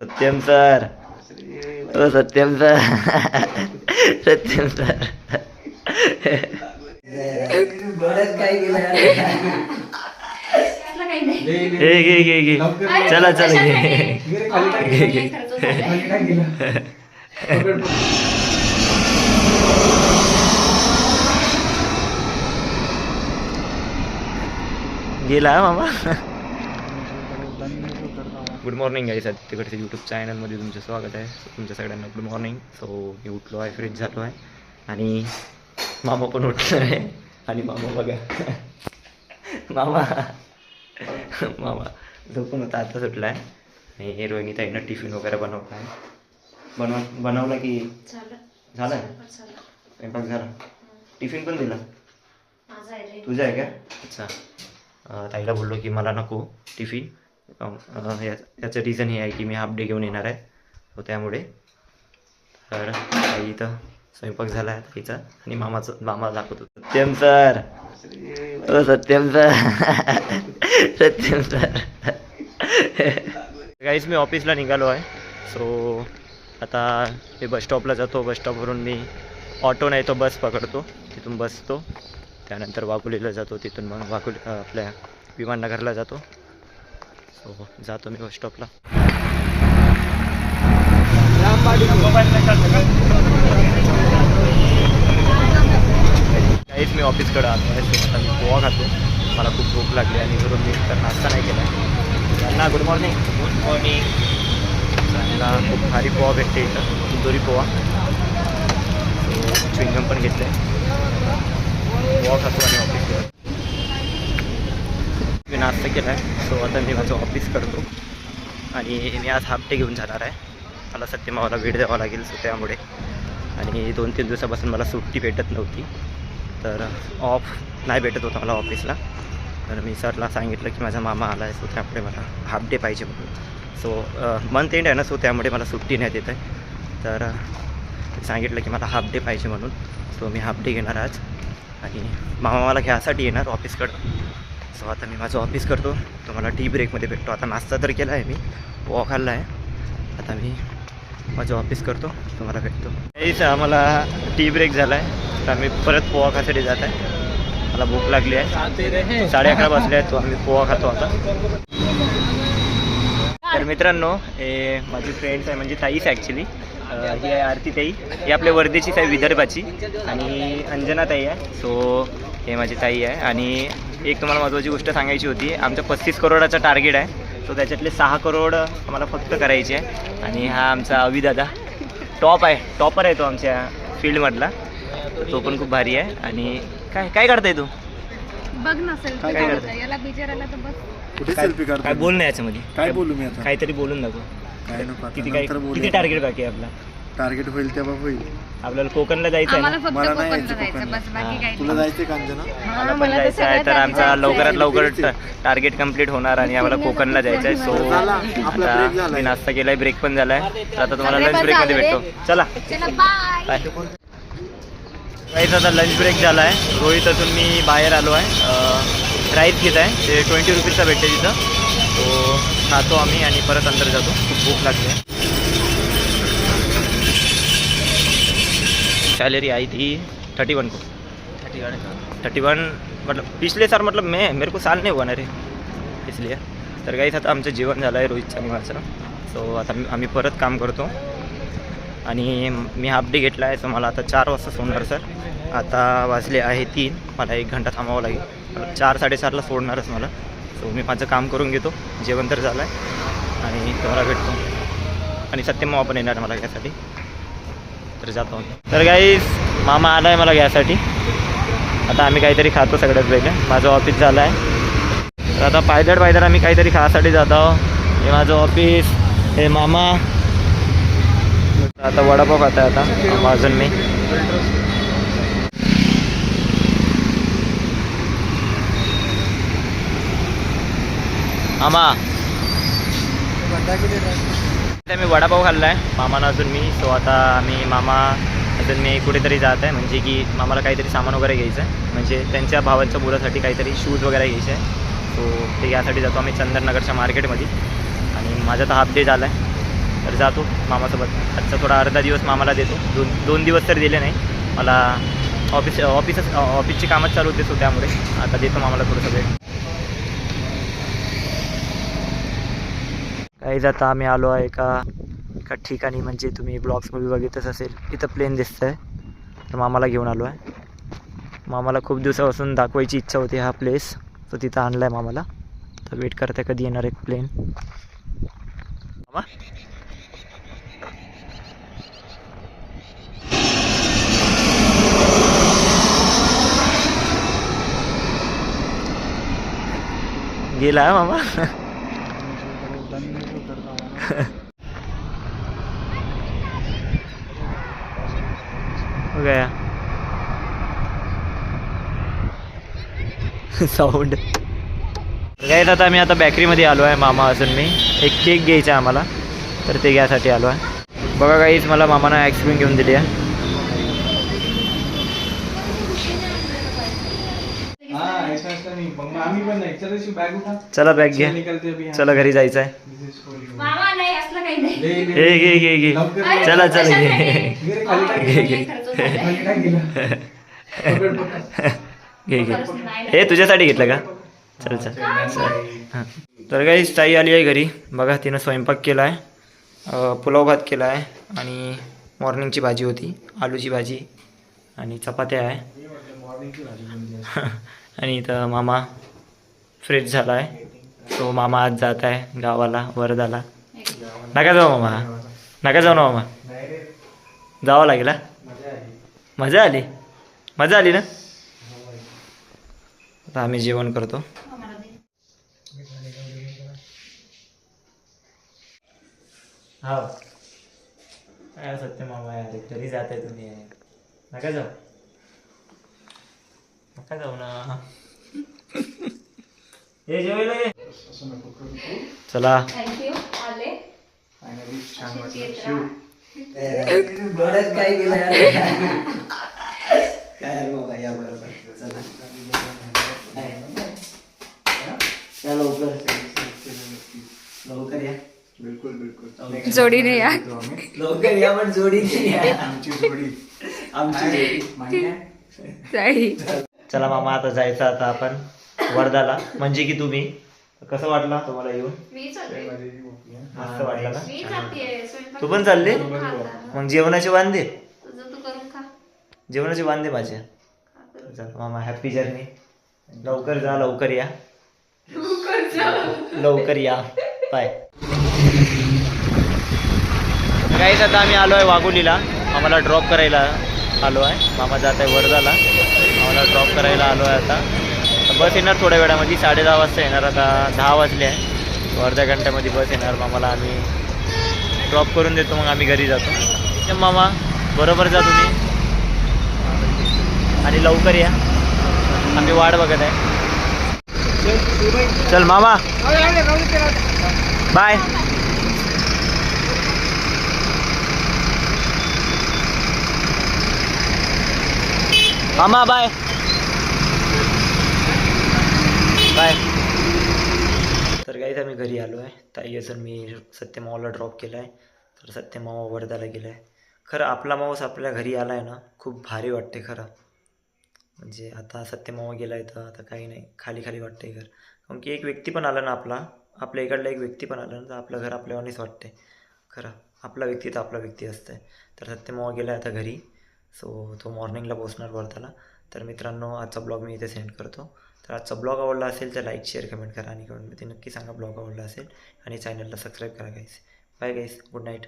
Satyam sir. ओ Satyam sir. Satyam sir. घे घे घे घे. चला चला घे. घे गेला मामा? गुड मॉर्निंग आहे तिकडच्या यूट्यूब चॅनलमध्ये तुमचं स्वागत आहे. तुमच्या सगळ्यांना गुड मॉर्निंग. सो मी उठलो आहे फ्रेश झालो आहे. आणि मामा पण उठलो आहे. आणि मामा बघा. मामा. मामा झोपून होता आता सुटला आहे आणि रोहिणी ताईनं टिफिन वगैरे बनवला आहे बनव बनवला की झालं. स्वयंपाक झाला. टिफिन पण दिला? तुझं आहे का? अच्छा. ताईला बोललो की मला नको टिफिन. या याचं रिझन हे आहे की मी हाफ डे घेऊन येणार आहे. so त्यामुळे तर आई इथं स्वयंपाक झाला आहे आईचा आणि मामाचं मामा दाखवतो सत्यम सर. ओ सत्यम सर. सत्यम सर. काहीच मी ऑफिसला निघालो आहे. सो आता मी बस स्टॉपला जातो. बस स्टॉपवरून मी ऑटो नाही तो बस पकडतो. तिथून बसतो. त्यानंतर वाकुलीला जातो. तिथून मग वाकुली आपल्या विमाननगरला जातो. सो जातो मी बस स्टॉपला काहीच मी ऑफिसकडे आलो आहे आता मी पोहा खातो. मला खूप भूक लागली आणि घरून मी तर नाश्ता नाही केला. त्यांना गुड मॉर्निंग गुड मॉर्निंग त्यांना खूप भारी पोहा भेटते इथं इंदोरी पोहा. सो च्विंगम पण घेतलं आहे पोहा खातो आणि ऑफिस मी नाश्ता केला आहे सो आता मी माझं ऑफिस करतो आणि मी आज हाफ डे घेऊन जाणार आहे. मला सत्यमावाला वेळ द्यावा लागेल सो त्यामुळे आणि दोन तीन दिवसापासून मला सुट्टी भेटत नव्हती. तर ऑफ नाही भेटत होता मला ऑफिसला तर मी सरला सांगितलं की माझा मामा आला आहे सो त्यामुळे मला हाफ डे पाहिजे म्हणून. सो मंथ एंड आहे ना सो त्यामुळे मला सुट्टी नाही देत आहे. तर सांगितलं की मला हाफ डे पाहिजे म्हणून. सो मी हाफ डे घेणार आज. आणि मामा मला घ्यायसाठी येणार ऑफिसकडं सो आता मी माझं ऑफिस करतो. तुम्हाला टी ब्रेकमध्ये भेटतो. आता नाश्ता तर केला आहे मी. पोहा खाल्ला आहे आता मी माझं ऑफिस करतो. तुम्हाला भेटतो. काहीच आम्हाला टी ब्रेक झाला आहे तर आम्ही परत पोहा खासाठी जात आहे मला भूक लागली आहे. साडे अकरा वाजले आहेत. तो आम्ही पोहा खातो आता. तर मित्रांनो हे माझी फ्रेंड्स आहे. म्हणजे ताईच ॲक्च्युली ही आहे आरती ताई. ही आपल्या वर्धेचीच आहे विदर्भाची. आणि अंजना ताई आहे. सो हे माझी ताई आहे. आणि एक तुम्हाला महत्त्वाची गोष्ट सांगायची होती. आमचं पस्तीस करोडाचं टार्गेट आहे. सो त्याच्यातले सहा करोड आम्हाला फक्त करायचे आहे. आणि हा आमचा अविदादा टॉप आहे. टॉपर आहे तो आमच्या फील्डमधला तो पण खूप भारी आहे. आणि काय काय काढताय तू? बघ ना काय. करते? याला बिचारायला तर बस. कुठे काय- सेल्फी काय काढतो बोल ना याच्यामध्ये? काय बोलू मी आता? काहीतरी बोलून दाखव. काय नको आता किती काय नंतर बोलू किती टार्गेट बाकी आहे आपला? टार्गेट होईल तेव्हा होईल. आपल्याला कोकणला जायचं आहे आम्हाला ना फक्त मला नाही कोकणला यायचं जायचं कोकणला. बस बाकी. काही तुला नाही. जायचंय कांजना हा, मला पण जायचं आहे तर आमचा लवकरात. लवकर टार्गेट कंप्लीट होणार आणि आम्हाला कोकणला जायचं आहे सो आपला आता झालाय. मी नाश्ता केलाय ब्रेक पण झालाय. तर आता तुम्हाला लंच ब्रेकमध्ये भेटतो. चला. चला बाय आता लंच ब्रेक झाला आहे रोहित अजून मी बाहेर आलो आहे. राईस घेत आहे. ते ट्वेंटी रुपीजचा भेटते तिथं. तो खातो आम्ही आणि परत अंदर जातो. खूप भूक लागते. सैलरी आई थी थर्टी वन को। थर्टी वन थर्टी वन मतलब पिछले साल मतलब मैं मेरे को साल नहीं हुआ ना रे इसलिए। तर काहीच आता आमचं जेवण झालं आहे आणि माझं सो आता आम्ही परत काम करतो. आणि मी हाफ डे घेतला आहे तर मला आता चार वाजता सोडणार सर आता वाजले आहे तीन. मला एक घंटा थांबावं लागेल. चार साडेचारला सोडणारच मला. सो मी माझं काम करून घेतो. जेवण तर झालं आहे आणि तुम्हाला भेटतो. आणि सत्यमावा पण येणार मला घ्यायसाठी तर जातो तर काही मामा आला आहे मला घ्यायसाठी. आता आम्ही काहीतरी खातो सगळ्यात पहिले माझं ऑफिस झालं आहे तर आता पायदळ पायदळ आम्ही काहीतरी खासाठी जात आहोत. हे माझं ऑफिस हे मामा. आता वडापाव खात आहे आता अजून मी. मामा. मी वडापाव खाल्ला आहे मामानं अजून मी सो आता आम्ही मामा अजून मी कुठेतरी जात आहे. म्हणजे की मामाला काहीतरी सामान वगैरे घ्यायचं आहे. म्हणजे त्यांच्या भावांच्या मुलासाठी काहीतरी शूज वगैरे घ्यायचे आहे. सो ते यासाठी जातो आम्ही चंदननगरच्या मार्केटमध्ये. आणि माझा तर हाफ डे झाला आहे तर जातो मामासोबत. आजचा थोडा अर्धा दिवस मामाला देतो. दोन दोन दिवस तर दिले नाही. मला ऑफिस ऑफिसच ऑफिसची कामच चालू होते सो त्यामुळे आता देतो मामाला थोडंसं वेळ. काही आता आम्ही आलो आहे एका एका ठिकाणी म्हणजे तुम्ही ब्लॉग्समध्ये बघितच असेल. इथं प्लेन दिसतं आहे तर मामाला घेऊन आलो आहे. मामाला खूप दिवसापासून दाखवायची इच्छा होती हा प्लेस तो तिथं आणला आहे मामाला. तर वेट करते कधी येणार एक प्लेन मामा? गेला मामा? गया साऊंड काय आता आम्ही आता बॅकरीमध्ये आलो आहे मामा असून मी. एक केक घ्यायचा आहे आम्हाला. तर ते घ्यायसाठी आलो आहे. बघा काहीच मला मामानं आईस्क्रीम घेऊन दिली आहे हाँ ऐसा ऐसा नहीं मम्मा आम्ही पण नाही चल बॅग उठा. चला बॅग चल घ्या. निकलते अभी चला घरी जायचं आहे. हे घे घे घे. लवकर चला चला घे. घे. घे घे. घे घे हे तुझ्यासाठी घेतलं का? चल चल. हां. तर काही ताई आली आहे घरी. बघा तिनं स्वयंपाक केला आहे पुलाव भात केला आहे आणि मॉर्निंगची भाजी होती. आलूची भाजी आणि चपात्या आहे. आणि इथं मामा फ्रेश झाला आहे तो मामा आज जात आहे गावाला वर्धाला नका जाऊ मामा. नका जाऊ ना मामा. जावं लागेल मजा आली. मजा आली. मजा आली ना? आता आम्ही जेवण करतो. हा काय सत्य मामा यार घरी जात आहे तुम्ही. नका जाऊ. नका जाऊ ना. हे जेवायला ये. चला. लवकर. या. बिलकुल बिलकुल. जोडीने या. तो आम्ही. लवकर या पण जोडी आमची जोडी. आमची मान्य आहे? जाई. चला मामा आता जायचं आता आपण. वर्धाला. म्हणजे की तुम्ही? कसं वाटलं तुम्हाला येऊन. मस्त वाटलं ना? तू पण चालली. मग जेवणाचे वांदे? जेवणाचे वांदे माझे. चला मामा हॅपी जर्नी लवकर जा लवकर या. लवकर या. बाय काहीच आता आम्ही आलो आहे वाघोलीला. आम्हाला ड्रॉप करायला आलो आहे. मामा जात आहे वर्धाला. आम्हाला ड्रॉप करायला आलो आहे आता. बस येणार थोड्या वेळामध्ये साडे दहा वाजता येणार आता दहा वाजले आहे. अर्ध्या घंट्यामध्ये बस येणार मामाला आम्ही ड्रॉप करून देतो मग आम्ही घरी जातो. मामा. बरोबर जा तुम्ही. आणि लवकर या. आम्ही वाट बघत आहे. चल मामा. बाय मामा बाय तर मी आम्ही घरी आलो आहे. ताई अजून मी सत्यमावाला ड्रॉप केला आहे. तर सत्यमावा वर्धाला गेला आहे. खरं आपला माऊस आपल्या घरी आला आहे ना खूप भारी वाटते खरं. म्हणजे आता सत्यमावा गेला आहे तर आता काही नाही खाली खाली वाटते घर. कारण की एक व्यक्ती पण आला ना आपला आपल्या इकडला एक व्यक्ती पण आला ना तर आपलं घर आपल्यावानीच वाटते खरं आपला व्यक्ती तर आपला व्यक्ती असतं तर सत्यमावा गेला आहे आता घरी. सो तो मॉर्निंगला पोचणार वर्धाला तर मित्रांनो आजचा ब्लॉग मी इथे सेंड करतो. तर आजचा ब्लॉग आवडला असेल तर लाईक शेअर कमेंट करा आणि कमेंटमध्ये नक्की सांगा ब्लॉग आवडला असेल. आणि चॅनलला सबस्क्राईब करा guys bye guys good night